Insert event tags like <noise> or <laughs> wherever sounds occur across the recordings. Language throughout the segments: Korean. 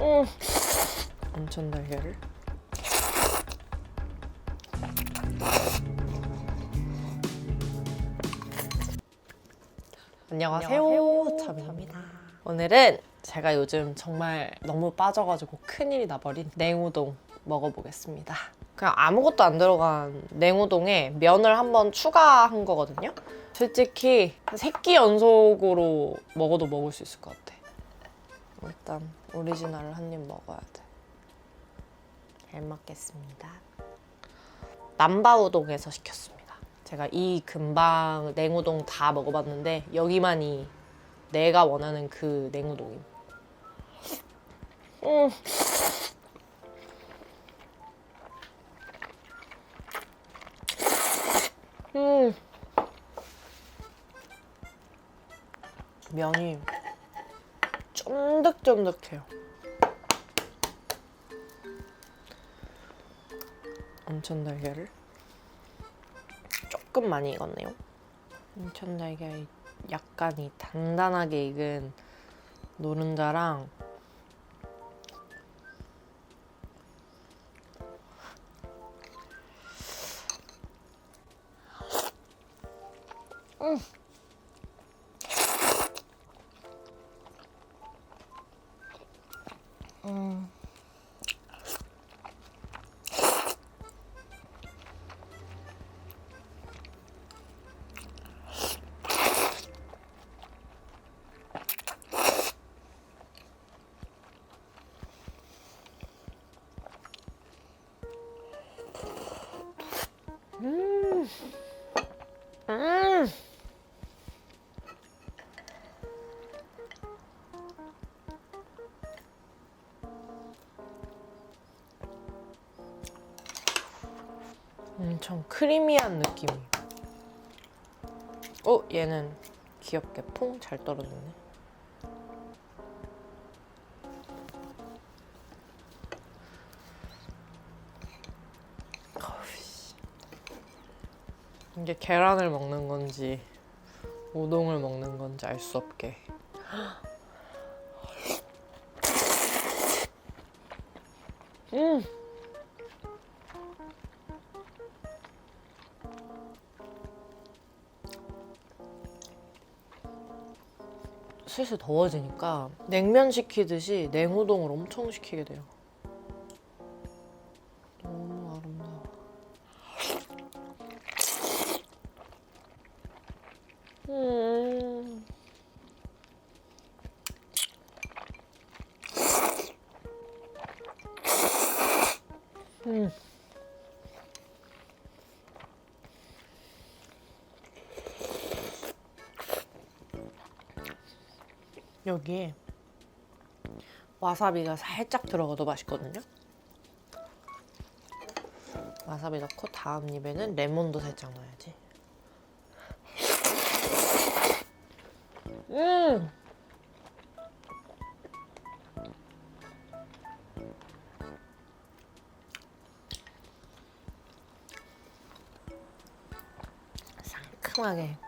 음. 온천 달걀을 안녕하세요, 참입니다. 오늘은 제가 요즘 정말 너무 빠져가지고 큰일이 나버린 냉우동 먹어보겠습니다. 그냥 아무것도 안 들어간 냉우동에 면을 한번 추가한 거거든요. 솔직히 세끼 연속으로 먹어도 먹을 수 있을 것 같아. 일단 오리지널을 한 입 먹어야 돼. 잘 먹겠습니다. 남바우동에서 시켰습니다. 제가 이 근방 냉우동 다 먹어봤는데 여기만이 내가 원하는 그 냉우동임. 음. 음. 면이 쫀득쫀득해요. 온천 달걀을 조금 많이 익었네요. 온천 달걀이 약간 이 단단하게 익은 노른자랑 음. 음. 음. 음. 엄청 크리미한 느낌이. 어, 얘는 귀엽게 퐁 잘 떨어졌네. 이게 계란을 먹는 건지 우동을 먹는 건지 알 수 없게. 음. 슬슬 더워지니까 냉면 시키듯이 냉우동을 엄청 시키게 돼요. 여기에 와사비가 살짝 들어가도 맛있거든요. 와사비 넣고 다음 입에는 레몬도 살짝 넣어야지. 음. 상큼하게.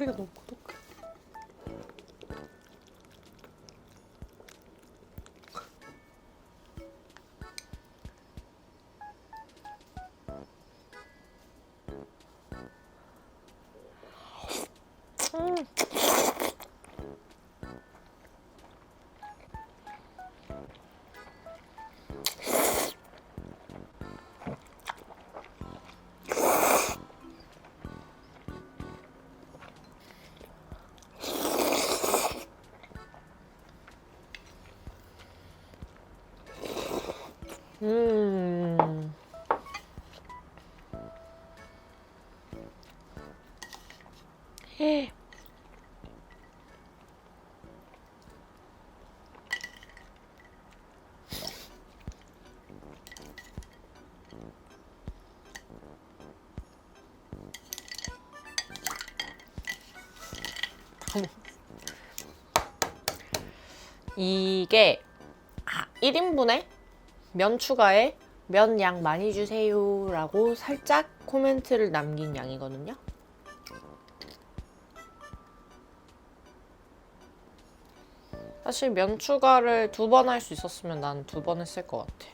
꼬리가 높고 음. <laughs> 이게 아, 1인분에 면 추가에 면 양 많이 주세요 라고 살짝 코멘트를 남긴 양이거든요. 사실 면 추가를 두 번 할 수 있었으면 난 두 번 했을 것 같아.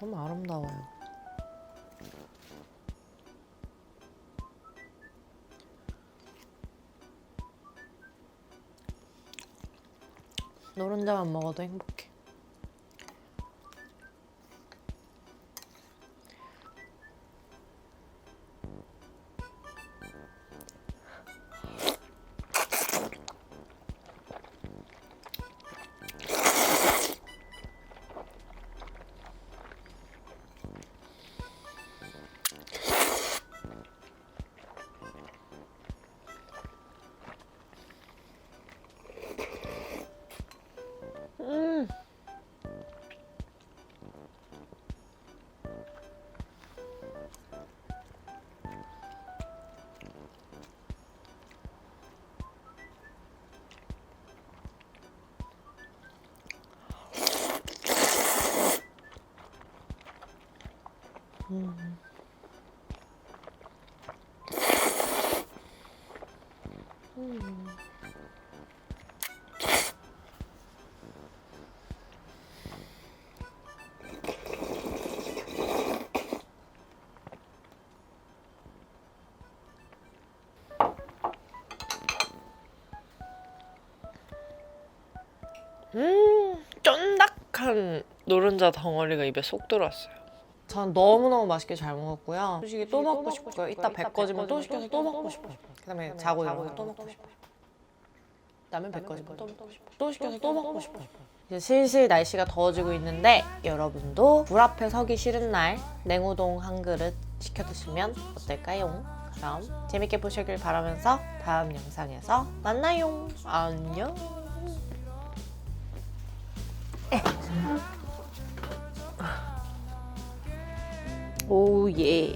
너무 아름다워요. 노른자만 먹어도 행복해. 음, 쫀득한 노른자 덩어리가 입에 쏙 들어왔어요. 전 너무너무 맛있게 잘 먹었고요. 솔직히 또 먹고 싶고요. 이따 배 꺼지면 또 시켜서 또 먹고 싶어요. 그다음에 자고 일어나서 또 먹고 싶어요. 그다음에 배 꺼지면 또 먹고 싶어요. 또 시켜서 또 먹고 싶어요. 이제 슬슬 날씨가 더워지고 있는데 여러분도 불 앞에 서기 싫은 날 냉우동 한 그릇 시켜 드시면 어떨까요? 그럼 재밌게 보시길 바라면서 다음 영상에서 만나요. 안녕. <laughs> 오 예.